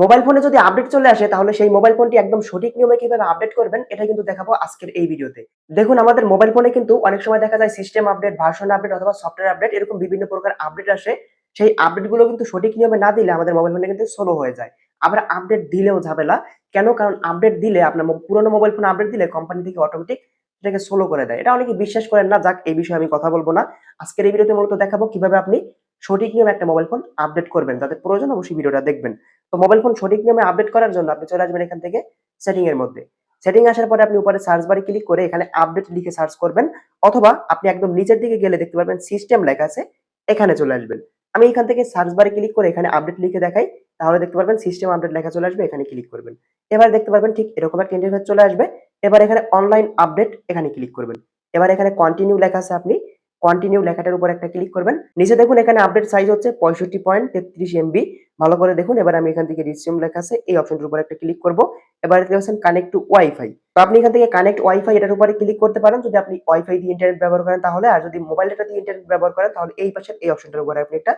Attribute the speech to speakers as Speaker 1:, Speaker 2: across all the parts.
Speaker 1: Mobile ফোনে যদি update চলে আসে, তাহলে সেই মোবাইল ফোনটি একদম সঠিক নিয়মে কীভাবে আপডেট করবেন, এটা কিন্তু দেখাবো আজকের এই ভিডিওতে। দেখুন, আমাদের মোবাইল ফোনে কিন্তু অনেক সময় দেখা যায় সিস্টেম আপডেট ভার্সন আপডেট অথবা সফটওয়্যার আপডেট এরকম বিভিন্ন প্রকার আপডেট আসে। সেই আপডেটগুলো কিন্তু সঠিক নিয়মে না দিলে আমাদের মোবাইল ফোনে কিন্তু স্লো হয়ে যায়। আবার আপডেট দিলেও ঝামেলা। কেন? কারণ আপডেট দিলে আপনার পুরোনো মোবাইল ফোন আপডেট দিলে কোম্পানি থেকে অটোমেটিক এটাকে স্লো করে দেয়। এটা অনেকে বিশ্বাস করেন না। যাক, এই বিষয়ে আমি কথা বলব না। আজকের এই ভিডিওতে মূলত দেখাবো কীভাবে আপনি সঠিক নিয়মে একটা মোবাইল ফোন আপডেট করবেন। যাদের প্রয়োজন অবশ্যই ভিডিওটা দেখবেন। তো মোবাইল ফোন সঠিক নিয়মে আপডেট করার জন্য আপনি চলে আসবেন এখান থেকে সেটিং এর মধ্যে। সেটিং আসার পরে আপনি উপরে সার্চ বারে ক্লিক করে এখানে আপডেট লিখে সার্চ করবেন। অথবা আপনি একদম নিচের দিকে গেলে দেখতে পারবেন সিস্টেম লেখা আছে, এখানে চলে আসবেন। আমি এখান থেকে সার্চ বারে ক্লিক করে এখানে আপডেট লিখে দেখাই, তাহলে দেখতে পারবেন সিস্টেম আপডেট লেখা চলে আসবে, এখানে ক্লিক করবেন। এবার দেখতে পারবেন ঠিক এরকম একটা ইন্টারফেস চলে আসবে। এবার এখানে অনলাইন আপডেট এখানে ক্লিক করবেন। এবার এখানে কন্টিনিউ লেখা আছে আপনি কন্টিনিউ লেখাটার উপর একটা ক্লিক করবেন। নিচে দেখুন এখানে আপডেট সাইজ হচ্ছে পঁয়ষট্টি পয়েন্ট তেত্রিশ এমবি ভালো করে দেখুন, এবার আমি এখান থেকে রিসিউম লেখা আছে, এই অপশনটার উপর একটা ক্লিক করব। এবার দেখতে পাচ্ছেন কানেক্ট টু ওয়াইফাই তো আপনি এখান থেকে কানেক্ট ওয়াইফাই এটার উপরে ক্লিক করতে পারেন। যদি আপনি ওয়াইফাই দিয়ে ইন্টারনেট ব্যবহার করেন তাহলে, আর যদি মোবাইল ডাটা দিয়ে ইন্টারনেট ব্যবহার করেন তাহলে এই পাশের এই অপশনটার উপরে আপনি একটা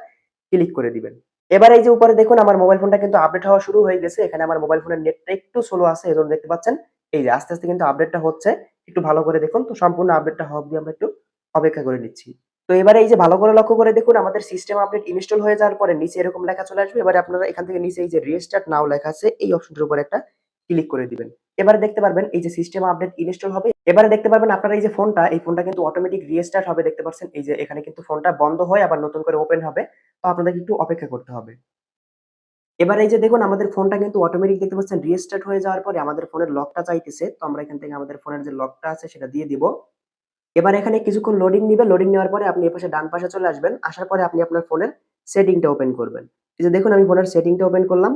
Speaker 1: ক্লিক করে দিবেন। এবার এই যে উপরে দেখুন, আমার মোবাইল ফোনটা কিন্তু আপডেট হওয়া শুরু হয়ে গেছে। এখানে আমার মোবাইল ফোনের নেটটা একটু স্লো আছে এজন্য দেখতে পাচ্ছেন। এই যে আস্তে আস্তে কিন্তু আপডেটটা হচ্ছে। একটু ভালো করে দেখুন। তো সম্পূর্ণ আপডেটটা হওয়া অবধি আমরা একটু অপেক্ষা করে নিচ্ছি। তো এবারে এই যে ভালো করে লক্ষ্য করে দেখুন, আমাদের সিস্টেম আপডেট ইনস্টল হয়ে যাওয়ার পরে নিচে এরকম লেখা চলে আসবে। এবারে আপনারা এখান থেকে নিচে এই যে রিস্টার্ট নাও লেখা আছে, এই অপশনটার উপর একটা ক্লিক করে দিবেন। এবারে দেখতে পারবেন এই যে সিস্টেম আপডেট ইনস্টল হবে। এবারে দেখতে পারবেন আপনারা এই যে ফোনটা এই ফোনটা কিন্তু অটোমেটিক রিস্টার্ট হবে। দেখতে পাচ্ছেন এই যে এখানে কিন্তু ফোনটা বন্ধ হয় আবার নতুন করে ওপেন হবে। তো আপনাদের একটু অপেক্ষা করতে হবে। এবার এই যে দেখুন, আমাদের ফোনটা কিন্তু অটোমেটিক দেখতে পাচ্ছেন রিস্টার্ট হয়ে যাওয়ার পরে আমাদের ফোনের লকটা চাইতেছে। তো আমরা এখান থেকে আমাদের ফোনের যে লকটা আছে সেটা দিয়ে দিব। এবার এখানে কিছুক্ষণ লোডিং নিবে লোডিং নেওয়ার পরে আপনি এপাশে ডান পাশে চলে আসবেন। আসার পরে আপনি আপনার ফোনের সেটিংটা ওপেন করবেন। এই যে দেখুন, আমি ফোনের সেটিংটা ওপেন করলাম।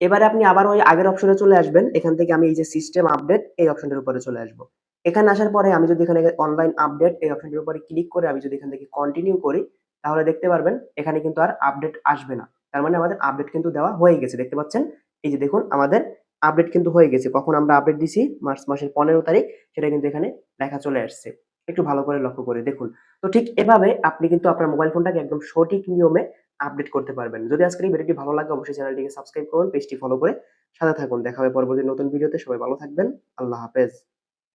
Speaker 1: এবারে আপনি আবার ওই আগের অপশনে চলে আসবেন। এখান থেকে আমি এই যে সিস্টেম আপডেট এই অপশনটার উপরে চলে আসব। এখানে আসার পরে আমি যদি এখানে অনলাইন আপডেট এই অপশনটার উপরে ক্লিক করে আমি যদি এখান থেকে কন্টিনিউ করি, তাহলে দেখতে পারবেন এখানে কিন্তু আর আপডেট আসবে না। তার মানে আমাদের আপডেট কিন্তু দেওয়া হয়ে গেছে। দেখতে পাচ্ছেন? এই যে দেখুন, আমাদের আপডেট কিন্তু হয়ে গেছে। কখন আমরা আপডেট দিছি? মার্চ মাসের পনেরো তারিখ, সেটা কিন্তু এখানে দেখা চলে আসছে। একটু ভালো করে লক্ষ্য করে দেখুন। তো ঠিক এভাবে আপনি কিন্তু আপনার মোবাইল ফোনটাকে একদম সঠিক নিয়মে আপডেট করতে পারবেন। যদি আজকের এই ভিডিওটি ভালো লাগে, অবশ্যই চ্যানেলটিকে সাবস্ক্রাইব করুন, পেজটি ফলো করে সাথে থাকুন। দেখা হবে পরবর্তী নতুন ভিডিওতে। সবাই ভালো থাকবেন। আল্লাহ হাফেজ।